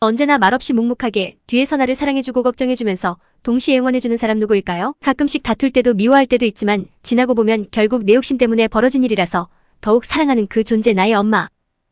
언제나 말없이 묵묵하게 뒤에서 나를 사랑해주고 걱정해주면서 동시에 응원해주는 사람 누구일까요? 가끔씩 다툴 때도 미워할 때도 있지만 지나고 보면 결국 내 욕심 때문에 벌어진 일이라서 더욱 사랑하는 그 존재 나의 엄마.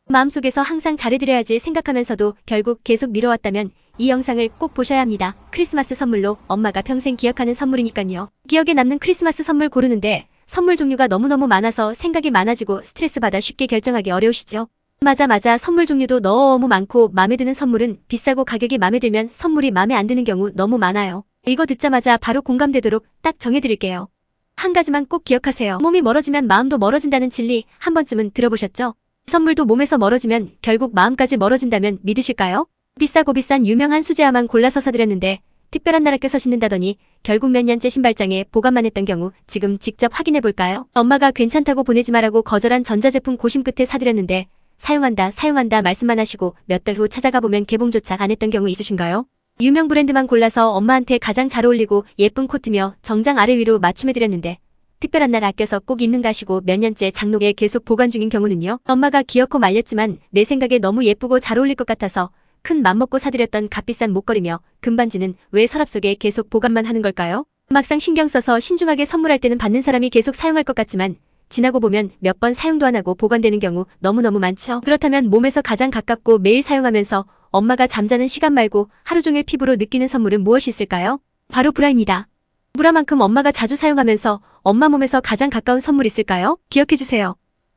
마음속에서 항상 잘해드려야지 생각하면서도 결국 계속 미뤄왔다면 이 영상을 꼭 보셔야 합니다. 크리스마스 선물로 엄마가 평생 기억하는 선물이니까요. 기억에 남는 크리스마스 선물 고르는데 선물 종류가 너무너무 많아서 생각이 많아지고 스트레스 받아 쉽게 결정하기 어려우시죠? 맞아 맞아 선물 종류도 너무 많고 마음에 드는 선물은 비싸고 가격이 마음에 들면 선물이 마음에 안 드는 경우 너무 많아요. 이거 듣자마자 바로 공감되도록 딱 정해드릴게요. 한 가지만 꼭 기억하세요. 몸이 멀어지면 마음도 멀어진다는 진리 한 번쯤은 들어보셨죠? 선물도 몸에서 멀어지면 결국 마음까지 멀어진다면 믿으실까요? 비싸고 비싼 유명한 수제화만 골라서 사드렸는데 특별한 날 학교 서신는다더니 결국 몇 년째 신발장에 보관만 했던 경우 지금 직접 확인해 볼까요? 엄마가 괜찮다고 보내지 말라고 거절한 전자제품 고심 끝에 사드렸는데 사용한다 사용한다 말씀만 하시고 몇 달 후 찾아가 보면 개봉조차 안 했던 경우 있으신가요? 유명 브랜드만 골라서 엄마한테 가장 잘 어울리고 예쁜 코트며 정장 아래 위로 맞춤해드렸는데 특별한 날 아껴서 꼭 입는가 하시고 몇 년째 장롱에 계속 보관 중인 경우는요. 엄마가 귀엽고 말렸지만 내 생각에 너무 예쁘고 잘 어울릴 것 같아서 큰 맘먹고 사드렸던 값비싼 목걸이며 금반지는 왜 서랍 속에 계속 보관만 하는 걸까요? 막상 신경 써서 신중하게 선물할 때는 받는 사람이 계속 사용할 것 같지만 지나고 보면 몇 번 사용도 안 하고 보관되는 경우 너무너무 많죠. 그렇다면 몸에서 가장 가깝고 매일 사용하면서 엄마가 잠자는 시간 말고 하루 종일 피부로 느끼는 선물은 무엇이 있을까요? 바로 브라입니다. 브라만큼 엄마가 자주 사용하면서 엄마 몸에서 가장 가까운 선물 있을까요? 기억해주세요.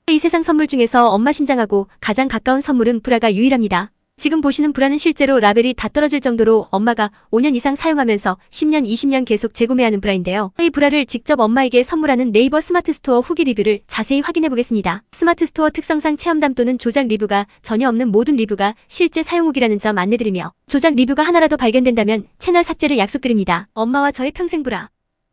이 세상 선물 중에서 엄마 심장하고 가장 가까운 선물은 브라가 유일합니다. 지금 보시는 브라는 실제로 라벨이 다 떨어질 정도로 엄마가 5년 이상 사용하면서 10년, 20년 계속 재구매하는 브라인데요. 이 브라를 직접 엄마에게 선물하는 네이버 스마트 스토어 후기 리뷰를 자세히 확인해 보겠습니다. 스마트 스토어 특성상 체험담 또는 조작 리뷰가 전혀 없는 모든 리뷰가 실제 사용 후기라는 점 안내드리며 조작 리뷰가 하나라도 발견된다면 채널 삭제를 약속드립니다. 엄마와 저의 평생 브라.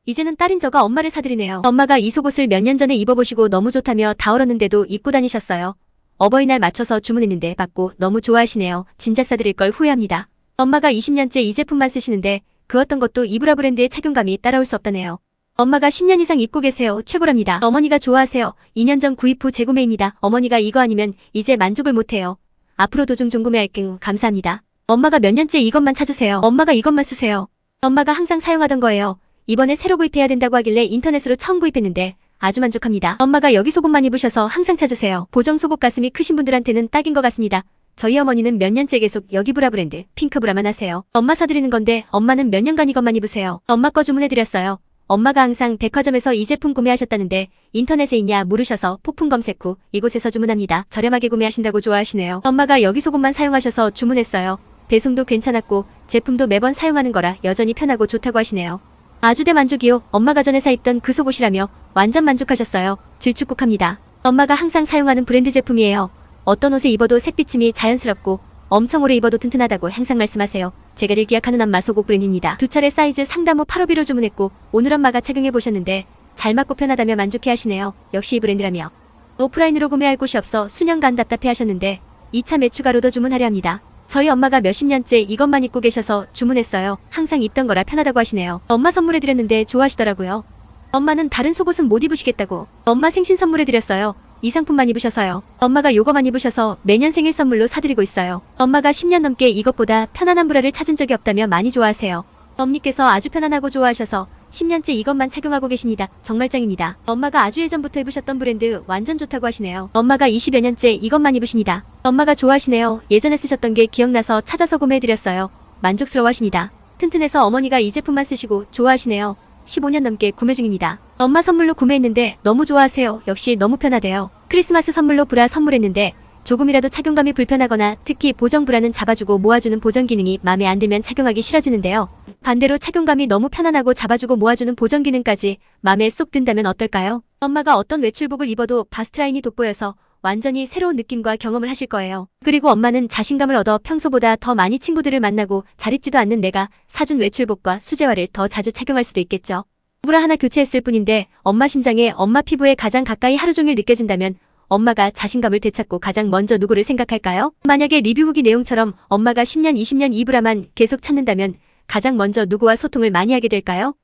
이제는 딸인 저가 엄마를 사드리네요. 엄마가 이 속옷을 몇 년 전에 입어보시고 너무 좋다며 다 얼었는데도 입고 다니셨어요. 어버이날 맞춰서 주문했는데 받고 너무 좋아하시네요. 진작 사드릴 걸 후회합니다. 엄마가 20년째 이 제품만 쓰시는데 그 어떤 것도 이브라 브랜드의 착용감이 따라올 수 없다네요. 엄마가 10년 이상 입고 계세요. 최고랍니다. 어머니가 좋아하세요. 2년 전 구입 후 재구매입니다. 어머니가 이거 아니면 이제 만족을 못해요. 앞으로도 좀 종구매할게요. 감사합니다. 엄마가 몇 년째 이것만 찾으세요. 엄마가 이것만 쓰세요. 엄마가 항상 사용하던 거예요. 이번에 새로 구입해야 된다고 하길래 인터넷으로 처음 구입했는데 아주 만족합니다. 엄마가 여기 속옷만 입으셔서 항상 찾으세요. 보정 속옷 가슴이 크신 분들한테는 딱인 것 같습니다. 저희 어머니는 몇 년째 계속 여기 브라 브랜드 핑크 브라만 하세요. 엄마 사드리는 건데 엄마는 몇 년간 이것만 입으세요. 엄마 거 주문해드렸어요. 엄마가 항상 백화점에서 이 제품 구매하셨다는데 인터넷에 있냐 물으셔서 폭풍 검색 후 이곳에서 주문합니다. 저렴하게 구매하신다고 좋아하시네요. 엄마가 여기 속옷만 사용하셔서 주문했어요. 배송도 괜찮았고 제품도 매번 사용하는 거라 여전히 편하고 좋다고 하시네요. 아주 대 만족이요. 엄마가 전에 사 입던 그 속옷이라며 완전 만족하셨어요. 질축국합니다. 엄마가 항상 사용하는 브랜드 제품이에요. 어떤 옷에 입어도 색비침이 자연스럽고 엄청 오래 입어도 튼튼하다고 항상 말씀하세요. 제가 늘 기약하는 엄마 속옷 브랜드입니다. 두 차례 사이즈 상담 후 8호비로 주문했고 오늘 엄마가 착용해 보셨는데 잘 맞고 편하다며 만족해 하시네요. 역시 이 브랜드라며. 오프라인으로 구매할 곳이 없어 수년간 답답해 하셨는데 2차 매추가로도 주문하려 합니다. 저희 엄마가 몇십 년째 이것만 입고 계셔서 주문했어요. 항상 입던 거라 편하다고 하시네요. 엄마 선물해드렸는데 좋아하시더라고요. 엄마는 다른 속옷은 못 입으시겠다고. 엄마 생신 선물해드렸어요. 이 상품만 입으셔서요. 엄마가 요거만 입으셔서 매년 생일 선물로 사드리고 있어요. 엄마가 10년 넘게 이것보다 편안한 브라를 찾은 적이 없다며 많이 좋아하세요. 엄니께서 아주 편안하고 좋아하셔서 10년째 이것만 착용하고 계십니다. 정말 짱입니다. 엄마가 아주 예전부터 입으셨던 브랜드 완전 좋다고 하시네요. 엄마가 20여 년째 이것만 입으십니다. 엄마가 좋아하시네요. 예전에 쓰셨던 게 기억나서 찾아서 구매해드렸어요. 만족스러워 하십니다. 튼튼해서 어머니가 이 제품만 쓰시고 좋아하시네요. 15년 넘게 구매 중입니다. 엄마 선물로 구매했는데 너무 좋아하세요. 역시 너무 편하대요. 크리스마스 선물로 브라 선물했는데 조금이라도 착용감이 불편하거나 특히 보정 브라는 잡아주고 모아주는 보정 기능이 마음에 안 들면 착용하기 싫어지는데요. 반대로 착용감이 너무 편안하고 잡아주고 모아주는 보정 기능까지 마음에 쏙 든다면 어떨까요? 엄마가 어떤 외출복을 입어도 바스트라인이 돋보여서 완전히 새로운 느낌과 경험을 하실 거예요. 그리고 엄마는 자신감을 얻어 평소보다 더 많이 친구들을 만나고 잘 입지도 않는 내가 사준 외출복과 수제화를 더 자주 착용할 수도 있겠죠. 브라 하나 교체했을 뿐인데 엄마 심장에 엄마 피부에 가장 가까이 하루 종일 느껴진다면 엄마가 자신감을 되찾고 가장 먼저 누구를 생각할까요? 만약에 리뷰 후기 내용처럼 엄마가 10년, 20년 이 브라만 계속 찾는다면 가장 먼저 누구와 소통을 많이 하게 될까요?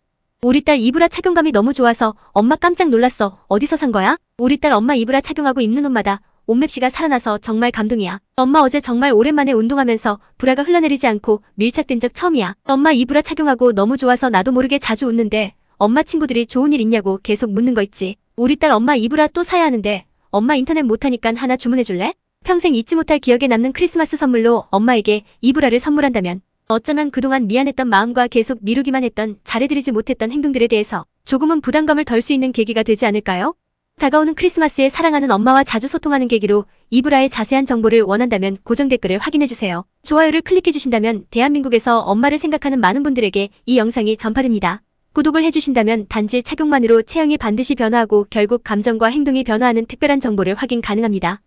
우리 딸 이브라 착용감이 너무 좋아서 엄마 깜짝 놀랐어. 어디서 산 거야? 우리 딸 엄마 이브라 착용하고 입는 옷마다 온맵시가 살아나서 정말 감동이야. 엄마 어제 정말 오랜만에 운동하면서 브라가 흘러내리지 않고 밀착된 적 처음이야. 엄마 이 브라 착용하고 너무 좋아서 나도 모르게 자주 웃는데 엄마 친구들이 좋은 일 있냐고 계속 묻는 거 있지. 우리 딸 엄마 이 브라 또 사야 하는데 엄마 인터넷 못하니까 하나 주문해줄래? 평생 잊지 못할 기억에 남는 크리스마스 선물로 엄마에게 이 브라를 선물한다면 어쩌면 그동안 미안했던 마음과 계속 미루기만 했던 잘해드리지 못했던 행동들에 대해서 조금은 부담감을 덜 수 있는 계기가 되지 않을까요? 다가오는 크리스마스에 사랑하는 엄마와 자주 소통하는 계기로 이브라의 자세한 정보를 원한다면 고정 댓글을 확인해주세요. 좋아요를 클릭해주신다면 대한민국에서 엄마를 생각하는 많은 분들에게 이 영상이 전파됩니다. 구독을 해주신다면 단지 착용만으로 체형이 반드시 변화하고 결국 감정과 행동이 변화하는 특별한 정보를 확인 가능합니다.